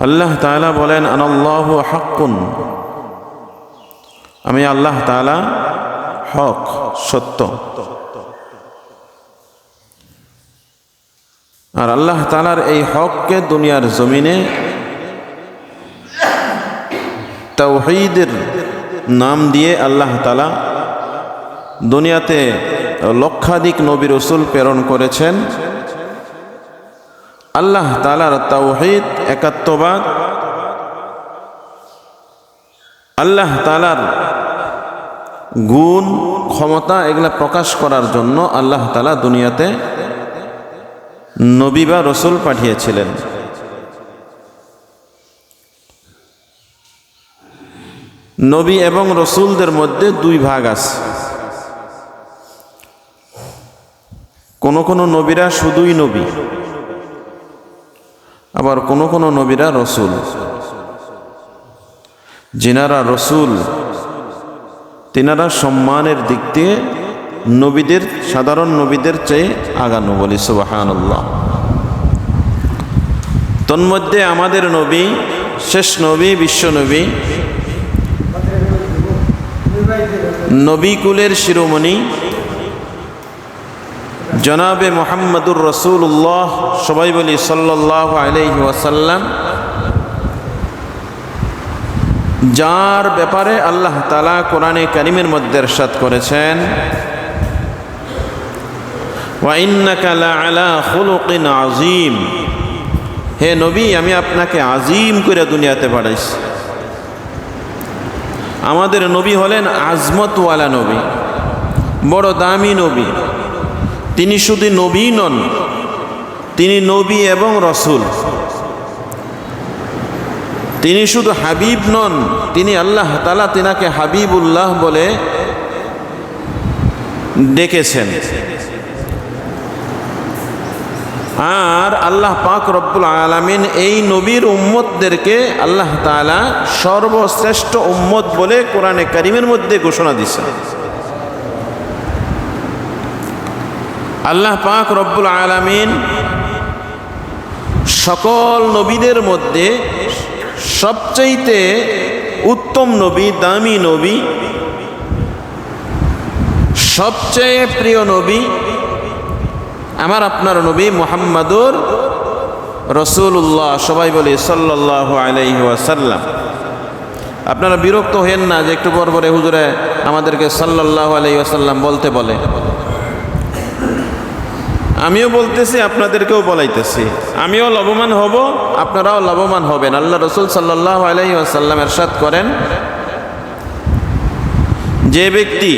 আল্লাহ তাআলা বলেন আনাল্লাহ হাক্কুন। আমি আল্লাহ তাআলা হক, সত্য। আর আল্লাহ তালার এই হককে দুনিয়ার জমিনে তাওহীদের নাম দিয়ে আল্লাহ তালা দুনিয়াতে লক্ষাধিক নবী রসুল প্রেরণ করেছেন। আল্লাহ তালার তাওহিদ, একাত্মবাদ। আল্লাহ তালার গুণ, ক্ষমতা এগুলা প্রকাশ করার জন্য আল্লাহ তালা দুনিয়াতে নবী বা রসুল পাঠিয়েছিলেন। নবী এবং রসুলদের মধ্যে দুই ভাগ আছে। কোনো কোনো নবীরা শুধুই নবী। আবার কোন কোন নবীরা রসুল। যিনারা রসুল, তিনারা সম্মানের দিক দিয়ে নবীদের, সাধারণ নবীদের চেয়ে আগানো বলি সুবাহান্লাহ তন্মধ্যে আমাদের নবী, শেষ নবী, বিশ্ব নবী, নবীকুলের শিরোমণি জনাবে মোহাম্মদুর রসুল্লাহ সবাই বলি সাল্লাহ আলহি ওয়াসাল্লাম। যার ব্যাপারে আল্লাহ তালা কোরআনে করিমের মধ্যে এরশাদ করেছেন আজিম হে নবী, আমি আপনাকে আজিম করে দুনিয়াতে পাঠাইছি। আমাদের নবী হলেন আজমতওয়ালা নবী, বড় দামি নবী। তিনি শুধু নবী নন, তিনি নবী এবং রসুল। তিনি শুধু হাবিব নন, তিনি আল্লাহ তালা তিনাকে হাবিবুল্লাহ বলে ডেকেছেন। আর আল্লাহ পাক রব্বুল আলমিন এই নবীর উম্মতদেরকে আল্লাহ তালা সর্বশ্রেষ্ঠ উম্মত বলে কোরআনে করিমের মধ্যে ঘোষণা দিচ্ছেন আল্লাহ পাক রব্বুল আলমিন সকল নবীদের মধ্যে সবচাইতে উত্তম নবী, দামি নবী, সবচেয়ে প্রিয় নবী আমার আপনার নবী মোহাম্মদুর রসুল্লাহ সবাই বলি সাল্লাহ আলাইহি ওয়াসাল্লাম। আপনারা বিরক্ত হেন না যে একটু পর পরে হুজুরে আমাদেরকে সাল্লাহ আলাই ওয়াসাল্লাম বলতে বলে। আমিও বলতেছি, আপনাদেরকেও বলাইতেছি। আমিও লাভবান হব, আপনারাও লাভবান হবেন। আল্লাহ রসুল সাল্লাহ আলাই আসাল্লাম এরশাদ করেন, যে ব্যক্তি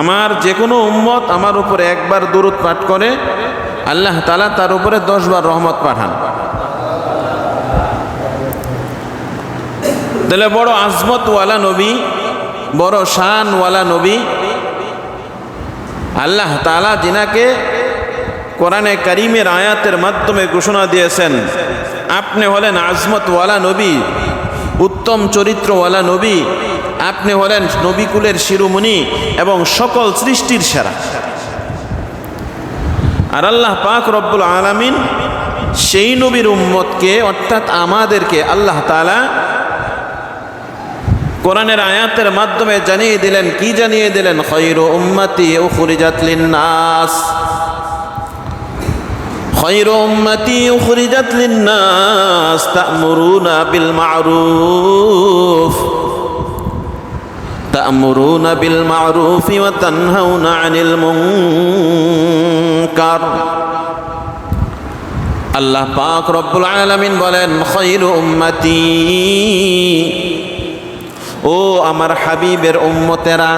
আমার যে কোনো উম্মত আমার উপরে একবার দূরত পাঠ করে, আল্লাহ তালা তার উপরে দশবার রহমত পাঠান। তাহলে বড় আজমতওয়ালা নবী, বড় শানওয়ালা নবী, আল্লাহ তালা জিনাকে কোরআনে করিমের আয়াতের মাধ্যমে ঘোষণা দিয়েছেন, আপনি হলেন আজমতওয়ালা নবী, উত্তম চরিত্রওয়ালা নবী, আপনি হলেন নবীকুলের শিরোমণি এবং সকল সৃষ্টির সেরা। আর আল্লাহ পাক রব্বুল আলামিন সেই নবীর উম্মতকে, অর্থাৎ আমাদেরকে আল্লাহ তালা কোরআনের আয়াতের মাধ্যমে জানিয়ে দিলেন, কি জানিয়ে দিলেন? খৈর উম্মতি ও নাস خير أمتي أخرجت للناس تأمرون بالمعروف تأمرون بالمعروف وتنهون عن المنكر আল্লাহ পাক রব্বুল আলামিন বলেন খৈর উম্মতি ও আমার হাবিবের উম্মতেরা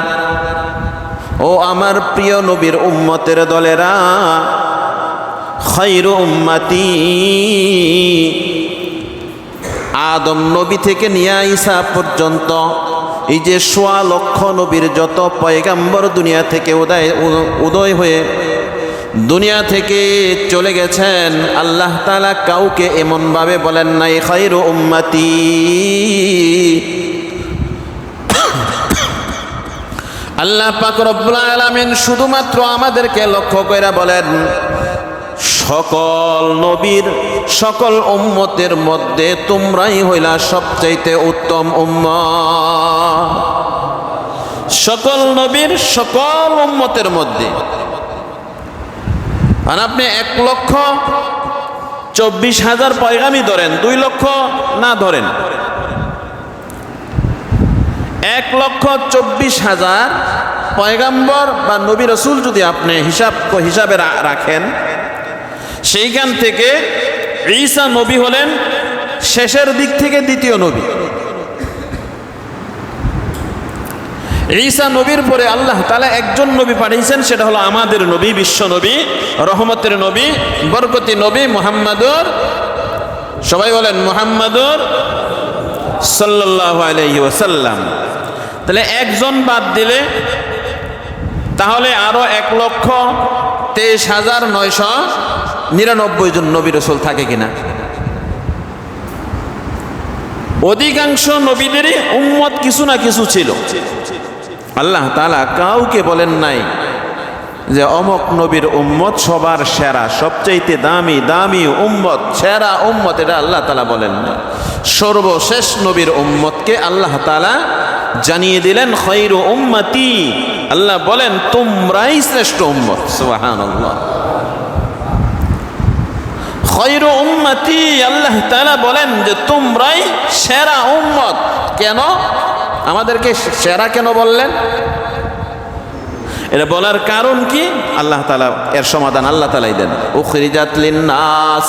ও আমার প্রিয় নবীর উম্মতের দলেরা খৈর উম্মাতি। আদম নবী থেকে নিয়া ঈসা পর্যন্ত এই যে সোয়া লক্ষ নবীর যত পয়গাম্বর দুনিয়া থেকে উদয় উদয় হয়ে দুনিয়া থেকে চলে গেছেন, আল্লাহ তালা কাউকে এমনভাবে বলেন নাই খৈর উম্মাতি। আল্লাহ পাক রব্বুল আলামিন শুধুমাত্র আমাদেরকে লক্ষ্য করে বলেন সকল নবীর, সকল উম্মতের মধ্যে তোমরাই হইলা সবচাইতে উত্তম উম্মত। সকল নবীর, সকল উম্মতের মধ্যে। আর আপনি এক লক্ষ চব্বিশ হাজার পয়গামি ধরেন, দুই লক্ষ না ধরেন। এক লক্ষ চব্বিশ হাজার পয়গাম্বর বা নবী রসুল যদি আপনি হিসাব, হিসাবে রাখেন সেইখান থেকে ঈসা নবী হলেন শেষের দিক থেকে দ্বিতীয় নবী। ঈসা নবীর পরে আল্লাহ তালা একজন নবী পাঠিয়েছেন, সেটা হলো আমাদের নবী, বিশ্ব নবী, রহমতের নবী, বরকতি নবী মুহাম্মাদুর, সবাই বলেন মুহাম্মাদুর সাল্লাহ আলাইহি ওয়াসাল্লাম। তাহলে একজন বাদ দিলে, তাহলে আরও এক লক্ষ তেইশ হাজার নয়শো নিরানব্বই জন নবী রসুল থাকে কিনা? অধিকাংশ নবীদেরই উম্মত কিছু না কিছু ছিল। আল্লাহ তালা কাউকে বলেন নাই যে অমক নবীর উম্মত সবার সেরা, সবচাইতে দামি দামি উম্মত, সেরা উম্মত, এটা আল্লাহ তালা বলেন না সর্বশেষ নবীর উম্মতকে আল্লাহ তালা জানিয়ে দিলেন খৈর উম্মতি। আল্লাহ বলেন, তোমরাই শ্রেষ্ঠ উম্মত। সুবাহান খৈর উম্মতি, আল্লাহ তালা বলেন যে তোমরাই সেরা উম্মত। কেন? আমাদেরকে সেরা কেন বললেন? এটা বলার কারণ কি? আল্লাহ তালা এর সমাধান আল্লাহ তালাই দেন। উখরিজাতলিন নাস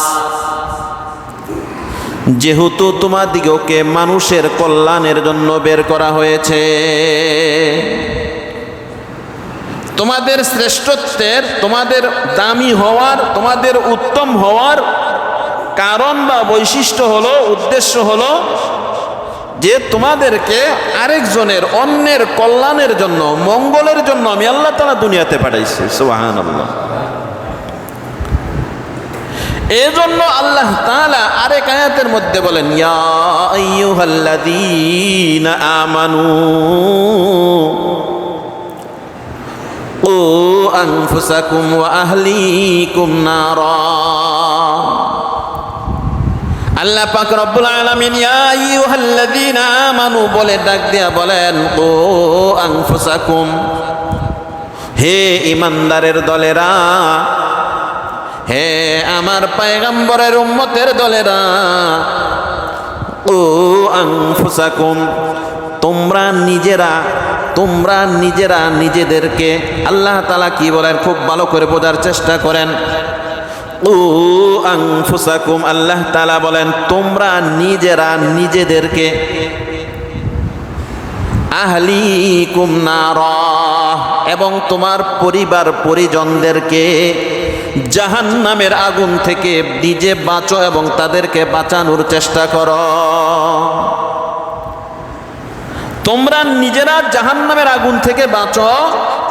যেহেতু তোমাদিগকে মানুষের কল্যাণের জন্য বের করা হয়েছে তোমাদের শ্রেষ্ঠত্বের, তোমাদের দামি হওয়ার, তোমাদের উত্তম হওয়ার কারণ বা বৈশিষ্ট্য হলো, উদ্দেশ্য হলো যে তোমাদেরকে আরেকজনের, অন্যের কল্যাণের জন্য, মঙ্গলের জন্য আমি আল্লাহ তালা দুনিয়াতে পাঠাইছি সুবাহান আল্লাহ এজন্য আল্লাহ তাআলা আরেক আয়াতের মধ্যে বলেন, ইয়া আইয়ুহাল্লাযীনা আমানু। ও আনফুসাকুম ওয়া আহলিকুম নারা আল্লাহ পাক রব্বুল আলামিন, ইয়া আইয়ুহাল্লাযীনা আমানু বলে ডাক দিয়া বলেন, ও আনফুসাকুম, হে ইমানদারের দলেরা, হে আমার পায়গাম্বরের উম্মতের দলেরা, ও আনফুসাকুম, তোমরা নিজেরা তোমরা নিজেরা নিজেদেরকে আল্লাহ তালা কি বলেন? খুব ভালো করে বোঝার চেষ্টা করেন। ও আল্লাহ তালা বলেন, তোমরা নিজেরা নিজেদেরকে আহলিকুম নারা, এবং তোমার পরিবার পরিজনদেরকে জাহান নামের আগুন থেকে নিজে বাঁচো এবং তাদেরকে বাঁচানোর চেষ্টা করো। তোমরা নিজেরা জাহান নামের আগুন থেকে বাঁচো।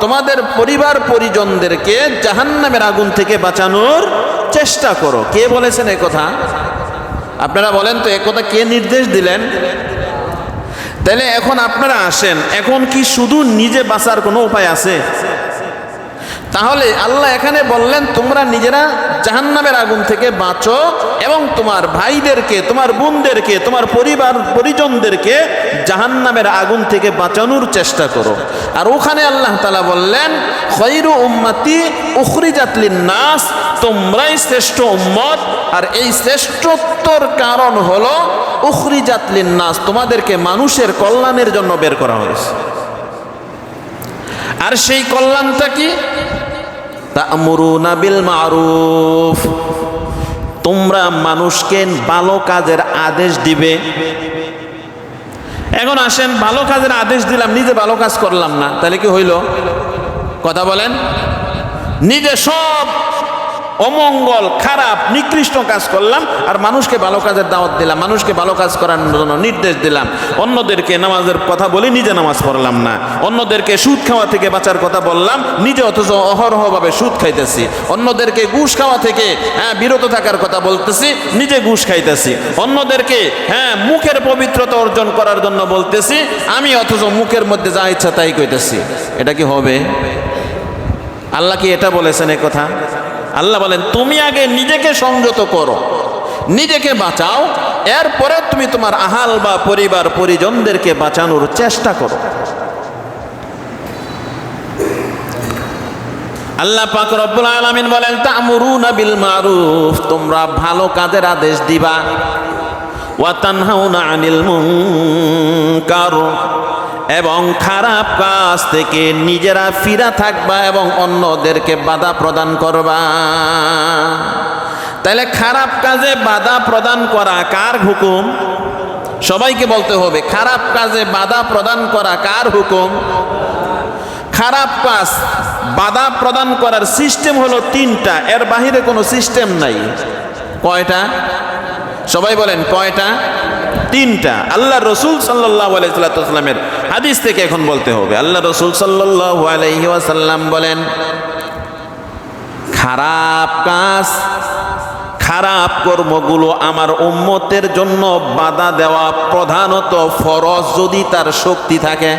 তোমাদের পরিবার পরিজনদেরকে জাহান নামের আগুন থেকে বাঁচানোর চেষ্টা করো। কে বলেছেন কথা? আপনারা বলেন তো কথা কে নির্দেশ দিলেন? তাহলে এখন আপনারা আসেন। এখন কি শুধু নিজে বাঁচার কোনো উপায় আছে? তাহলে আল্লাহ এখানে বললেন, তোমরা নিজেরা জাহান্নামের আগুন থেকে বাঁচো এবং তোমার ভাইদেরকে, তোমার বোনদেরকে, তোমার পরিবার, পরিজনদেরকে জাহান্নামের আগুন থেকে বাঁচানোর চেষ্টা করো। আর ওখানে আল্লাহ তালা বললেন, খৈরু উম্মাতি উখরিজাতলিন নাস তোমরাই শ্রেষ্ঠ উম্মত। আর এই শ্রেষ্ঠত্বর কারণ হলো উখরিজাতলিন নাস তোমাদেরকে মানুষের কল্যাণের জন্য বের করা হয়েছে। আর সেই কল্যাণটা কি? বিল মারুফ। তোমরা মানুষকে ভালো কাজের আদেশ দিবে। এখন আসেন, ভালো কাজের আদেশ দিলাম, নিজে ভালো কাজ করলাম না, তাহলে কি হইল? কথা বলেন। নিজে সব অমঙ্গল, খারাপ, নিকৃষ্ট কাজ করলাম আর মানুষকে ভালো কাজের দাওয়াত দিলাম, মানুষকে ভালো কাজ করার জন্য নির্দেশ দিলাম। অন্যদেরকে নামাজের কথা বলে নিজে নামাজ পড়লাম না। অন্যদেরকে সুদ খাওয়া থেকে বাঁচার কথা বললাম, নিজে অথচ অহরহভাবে সুদ খাইতেছি। অন্যদেরকে ঘুষ খাওয়া থেকে হ্যাঁ বিরত থাকার কথা বলতেছি, নিজে ঘুষ খাইতেছি। অন্যদেরকে হ্যাঁ মুখের পবিত্রতা অর্জন করার জন্য বলতেছি, আমি অথচ মুখের মধ্যে যা ইচ্ছা তাই কইতেছি। এটা কি হবে? আল্লাহ কি এটা বলেছেন এ কথা? আল্লাহ বলেন, তুমি আগে নিজেকে সংযত করো, নিজেকে বাঁচাও, এরপরে তুমি তোমার আহাল বা পরিবার, পরিজনদেরকে বাঁচানোর চেষ্টা করো। আল্লাহ পাক রব্বুল আলামিন বলেন, তা'মুরুনা বিল মারুফ তোমরা ভালো কাজের আদেশ দিবা। ওয়া তানহাউনা আনিল মুনকার এবং খারাপ কাজ থেকে নিজেরা ফিরা থাকবা এবং অন্যদেরকে বাধা প্রদান করবা। তাহলে খারাপ কাজে বাধা প্রদান করা কার হুকুম? সবাইকে বলতে হবে, খারাপ কাজে বাধা প্রদান করা কার হুকুম? খারাপ কাজ বাধা প্রদান করার সিস্টেম হলো তিনটা, এর বাহিরে কোনো সিস্টেম নাই। কয়টা? সবাই বলেন, কয়টা? তিনটা। আল্লাহ রসুল সাল্লাহ আলাইসাল্লামের হাদিস থেকে এখন বলতে হবে। আল্লাহ রসুল সাল্লাহ বলেন, খারাপ কাজ, খারাপ কর্মগুলো আমার উম্মতের জন্য বাধা দেওয়া প্রধানত ফরজ যদি তার শক্তি থাকে।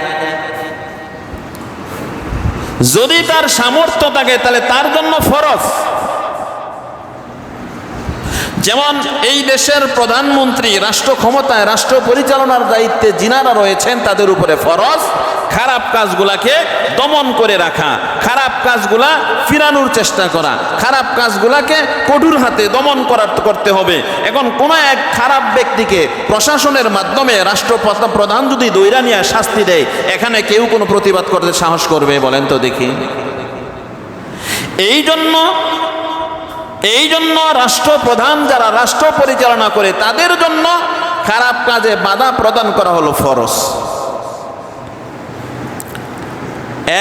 যদি তার সামর্থ্য থাকে, তাহলে তার জন্য ফরজ। যেমন এই দেশের প্রধানমন্ত্রী রাষ্ট্র ক্ষমতায় রাষ্ট্র পরিচালনার দায়িত্বে যিনারা রয়েছেন, তাদের উপরে ফরজ। খারাপ কাজগুলাকে দমন করে রাখা, খারাপ কাজগুলা ফিরানোর চেষ্টা করা, খারাপ কাজগুলাকে কঠোর হাতে দমন করার করতে হবে। এখন কোনো এক খারাপ ব্যক্তিকে প্রশাসনের মাধ্যমে রাষ্ট্র প্রধান যদি দৈরা নিয়ে শাস্তি দেয়, এখানে কেউ কোনো প্রতিবাদ করতে সাহস করবে বলেন তো দেখি। এই জন্য এই জন্য রাষ্ট্রপ্রধান যারা রাষ্ট্র পরিচালনা করে, তাদের জন্য খারাপ কাজে বাধা প্রদান করা হলো ফরজ।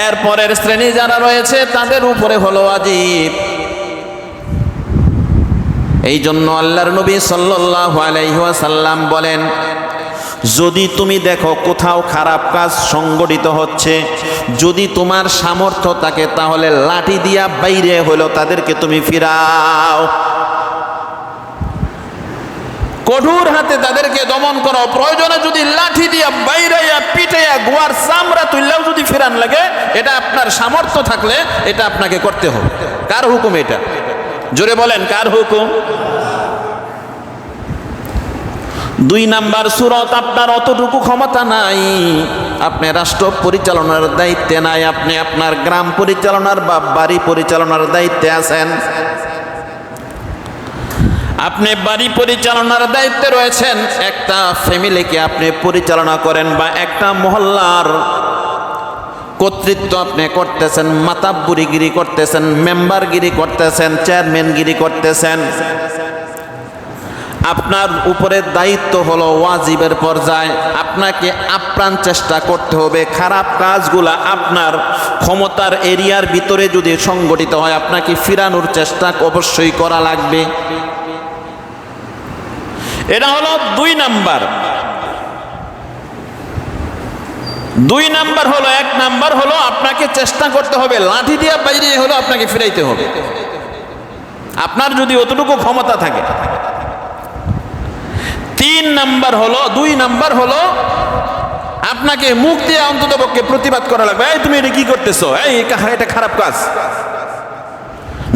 এরপরের শ্রেণি যারা রয়েছে, তাদের উপরে হলো আজীব এই জন্য আল্লাহর নবী সাল্লাল্লাহু আলাইহি ওয়াসাল্লাম বলেন যদি তুমি দেখো কোথাও খারাপ কাজ সংগঠিত হচ্ছে, যদি তোমার সামর্থ্য থাকে তাহলে লাঠি দিয়া বাইরে হলো তাদেরকে তুমি ফিরাও। কঠোর হাতে তাদেরকে দমন করো। প্রয়োজনে যদি লাঠি দিয়া বাইরাইয়া পিটাইয়া গোয়ার চামড়া তুললেও যদি ফিরান লাগে, এটা আপনার সামর্থ্য থাকলে এটা আপনাকে করতে হবে। কার হুকুম এটা? জোরে বলেন, কার হুকুম? দুই নাম্বার সুরত আপনার অতটুকু ক্ষমতা নাই। আপনি রাষ্ট্র পরিচালনার দায়িত্বে নাই। আপনি আপনার গ্রাম পরিচালনার বা বাড়ি পরিচালনার দায়িত্বে আছেন। আপনি বাড়ি পরিচালনার দায়িত্বে রয়েছেন। একটা ফ্যামিলিকে আপনি পরিচালনা করেন বা একটা মহল্লার কর্তৃত্ব আপনি করতেছেন, মাতাব্বুরিগিরি করতেছেন, মেম্বারগিরি করতেছেন, চেয়ারম্যানগিরি করতেছেন। আপনার উপরে দায়িত্ব হলো ওয়াজিবের পর্যায়ে। আপনাকে আপ্রাণ চেষ্টা করতে হবে। খারাপ কাজগুলা আপনার ক্ষমতার এরিয়ার ভিতরে যদি সংগঠিত হয়, আপনাকে ফিরানোর চেষ্টা অবশ্যই করা লাগবে। এটা হলো দুই নাম্বার। দুই নাম্বার হলো, এক নাম্বার হলো আপনাকে চেষ্টা করতে হবে। লাঠি দিয়ে বাইরে হলো আপনাকে ফিরাইতে হবে। আপনার যদি অতটুকু ক্ষমতা থাকে তিন নাম্বার হলো, দুই নাম্বার হলো, আপনাকে মুখ দিয়ে অন্তত পক্ষে প্রতিবাদ করা লাগবে। এই, তুমি এটা কি করতেছো? এই এটা খারাপ কাজ।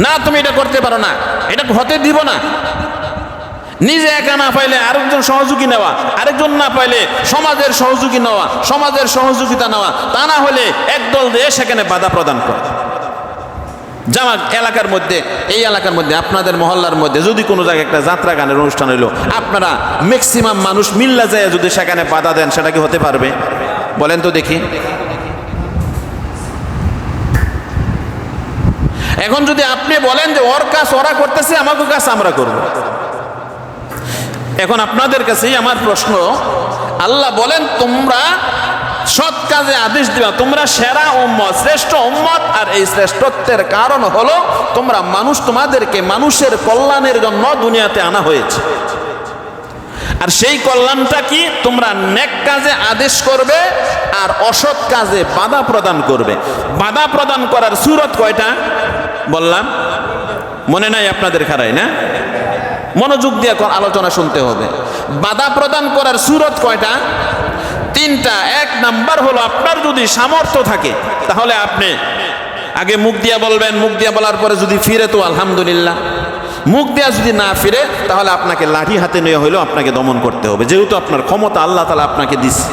না, তুমি এটা করতে পারো না। এটা হতে দিব না। নিজে একা না পাইলে আরেকজন সহযোগী নেওয়া, আরেকজন না পাইলে সমাজের সহযোগী নেওয়া, সমাজের সহযোগিতা নেওয়া, তা না হলে একদল দিয়ে সেখানে বাধা প্রদান করা। জামা এলাকার মধ্যে, এই এলাকার মধ্যে, আপনাদের মহল্লার মধ্যে, যদি কোনো জায়গায় একটা যাত্রা গানের অনুষ্ঠান হইল, আপনারা ম্যাক্সিমাম মানুষ মিল্লা যায় যদি সেখানে বাধা দেন, সেটা কি হতে পারবে? বলেন তো দেখি। এখন যদি আপনি বলেন যে, ওর কাজ ওরা করতেছে, আমাকে কাজ আমরা করব। এখন আপনাদের কাছেই আমার প্রশ্ন, আল্লাহ বলেন, তোমরা সৎ কাজে আদেশ দিবা। তোমরা সেরা উম্মত, শ্রেষ্ঠ উম্মত, আর এই শ্রেষ্ঠত্বের কারণ হলো তোমরা মানুষ, তোমাদেরকে মানুষের কল্যাণের জন্য দুনিয়াতে আনা হয়েছে। আর সেই কল্যাণটা কি? তোমরা নেক কাজে আদেশ করবে আর অসৎ কাজে বাধা প্রদান করবে। বাধা প্রদান করার সুরত কয়টা? বললাম। মনে নাই আপনাদের খারাই, না? মনোযোগ দিয়ে আলোচনা শুনতে হবে। বাধা প্রদান করার সুরত কয়টা? তিনটা, এক নাম্বার হলো আপনার যদি সামর্থ্য থাকে, তাহলে আপনি আগে মুখ দিয়া বলবেন, মুখ দিয়া বলার পরে যদি ফিরে তো আলহামদুলিল্লাহ। মুখ দিয়া যদি না ফিরে, তাহলে আপনাকে লাঠি হাতে নিয়ে হইলেও আপনাকে দমন করতে হবে। যেহেতু আপনার ক্ষমতা আল্লাহ তালা আপনাকে দিচ্ছে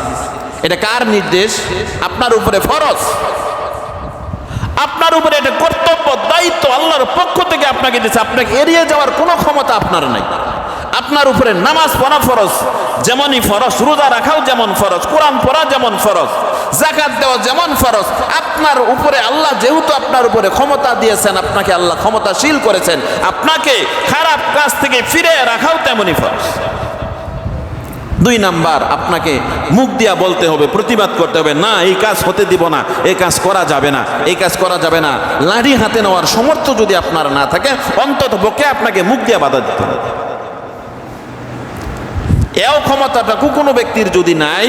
এটা কার নির্দেশ? আপনার উপরে ফরজ। আপনার উপরে এটা কর্তব্য, দায়িত্ব আল্লাহর পক্ষ থেকে আপনাকে দিচ্ছে আপনাকে এড়িয়ে যাওয়ার কোনো ক্ষমতা আপনার নাই। আপনার উপরে নামাজ পড়া ফরজ, যেমনই ফরজ, রোজা রাখাও যেমন ফরজ, কোরআন পড়া যেমন ফরজ জাকাত দেওয়া যেমন ফরজ, আপনার উপরে আল্লাহ যেহেতু আপনার উপরে ক্ষমতা দিয়েছেন, আপনাকে আল্লাহ ক্ষমতাশীল করেছেন, আপনাকে খারাপ কাজ থেকে ফিরে রাখাও তেমনই ফরজ। দুই নাম্বার, আপনাকে মুখ দিয়া বলতে হবে, প্রতিবাদ করতে হবে, না, এই কাজ হতে দিব না এই কাজ করা যাবে না এই কাজ করা যাবে না। লাঠি হাতে নেওয়ার সমর্থ যদি আপনার না থাকে অন্তত পক্ষে আপনাকে মুখ দিয়া বাধা দিতে হবে। এও ক্ষমতাটুকু কোনো ব্যক্তির যদি নাই,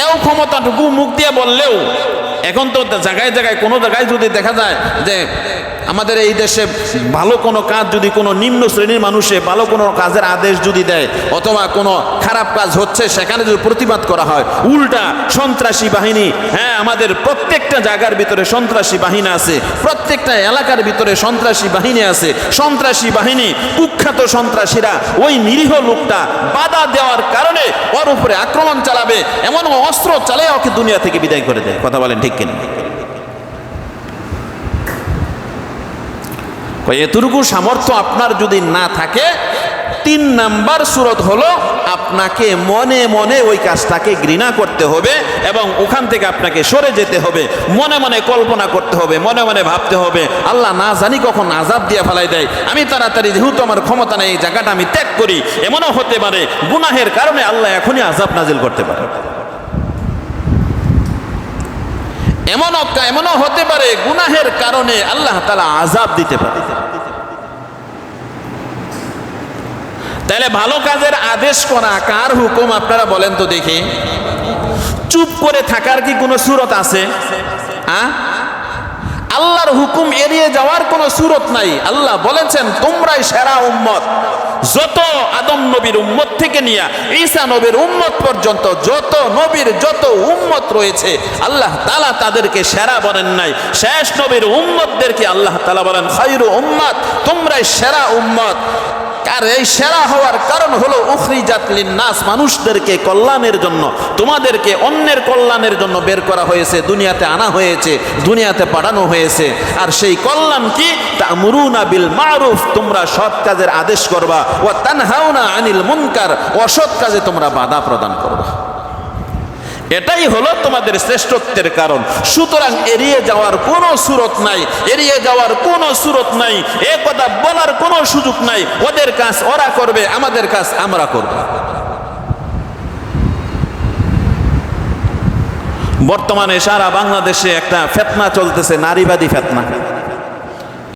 এও ক্ষমতাটুকু মুখ দিয়ে বললেও, এখন তো জায়গায় জায়গায় কোনো জায়গায় যদি দেখা যায় যে আমাদের এই দেশে ভালো কোনো কাজ যদি কোনো নিম্ন শ্রেণির মানুষে ভালো কোনো কাজের আদেশ যদি দেয় অথবা কোনো খারাপ কাজ হচ্ছে, সেখানে যদি প্রতিবাদ করা হয়, উল্টা সন্ত্রাসী বাহিনী হ্যাঁ আমাদের প্রত্যেকটা জায়গার ভিতরে সন্ত্রাসী বাহিনী আছে, প্রত্যেকটা এলাকার ভিতরে সন্ত্রাসী বাহিনী আছে, সন্ত্রাসী বাহিনী, কুখ্যাত সন্ত্রাসীরা ওই নিরীহ লোকটা বাধা দেওয়ার কারণে ওর উপরে আক্রমণ চালাবে, এমন অস্ত্র চালিয়ে ওকে দুনিয়া থেকে বিদায় করে দেয়। কথা বলেন ঠিক কিনা? এতটুকু সামর্থ্য আপনার যদি না থাকে, তিন নাম্বার সুরত হলো আপনাকে মনে মনে ওই কাজটাকে ঘৃণা করতে হবে এবং ওখান থেকে আপনাকে সরে যেতে হবে। মনে মনে কল্পনা করতে হবে, মনে মনে ভাবতে হবে, আল্লাহ না জানি কখন আজাব দিয়ে ফেলাই দেয়। আমি তাড়াতাড়ি যেহেতু আমার ক্ষমতা নেই এই জায়গাটা আমি ত্যাগ করি, এমনও হতে পারে, গুনাহের কারণে আল্লাহ এখনই আজাব নাজিল করতে পারে। এমন এমনও হতে পারে গুনাহের কারণে আল্লাহ তালা আজাব দিতে পারে। তাহলে ভালো কাজের আদেশ করা কার হুকুম আপনারা বলেন তো দেখি। চুপ করে থাকার কি কোনো সুরত আছে? আ? আল্লাহর হুকুম এড়িয়ে যাওয়ার কোনো সুরত নাই। আল্লাহ বলেছেন, তোমরাই সেরা উম্মত। যত আদম নবীর উম্মত থেকে নিয়ে ঈসা নবীর উম্মত পর্যন্ত যত নবীর যত উম্মত রয়েছে, আল্লাহ তালা তাদেরকে সেরা বলেন নাই। শেষ নবীর উম্মতদেরকে আল্লাহ তালা বলেন খাইরু উম্মত, তোমরাই সেরা উম্মত। আর এই সেরা হওয়ার কারণ হলো উখরি জাতলিন নাস মানুষদেরকে কল্যাণের জন্য, তোমাদেরকে অন্যের কল্যাণের জন্য বের করা হয়েছে, দুনিয়াতে আনা হয়েছে, দুনিয়াতে পাঠানো হয়েছে। আর সেই কল্যাণ কি? তা মুরুনা বিল মারুফ, তোমরা সৎ কাজের আদেশ করবা। ও তানহাউনা আনিল মুনকার, অসৎ কাজে তোমরা বাধা প্রদান করবা। এটাই হলো তোমাদের শ্রেষ্ঠত্বের কারণ। সুতরাং এড়িয়ে যাওয়ার কোনো সুরত নাই, এড়িয়ে যাওয়ার কোনো সুরত নাই, এ কথা বলার কোনো সুযোগ নাই। ওদের কাজ ওরা করবে, আমাদের কাজ আমরা করব। বর্তমানে সারা বাংলাদেশে একটা ফেতনা চলতেছে, নারীবাদী ফেতনা।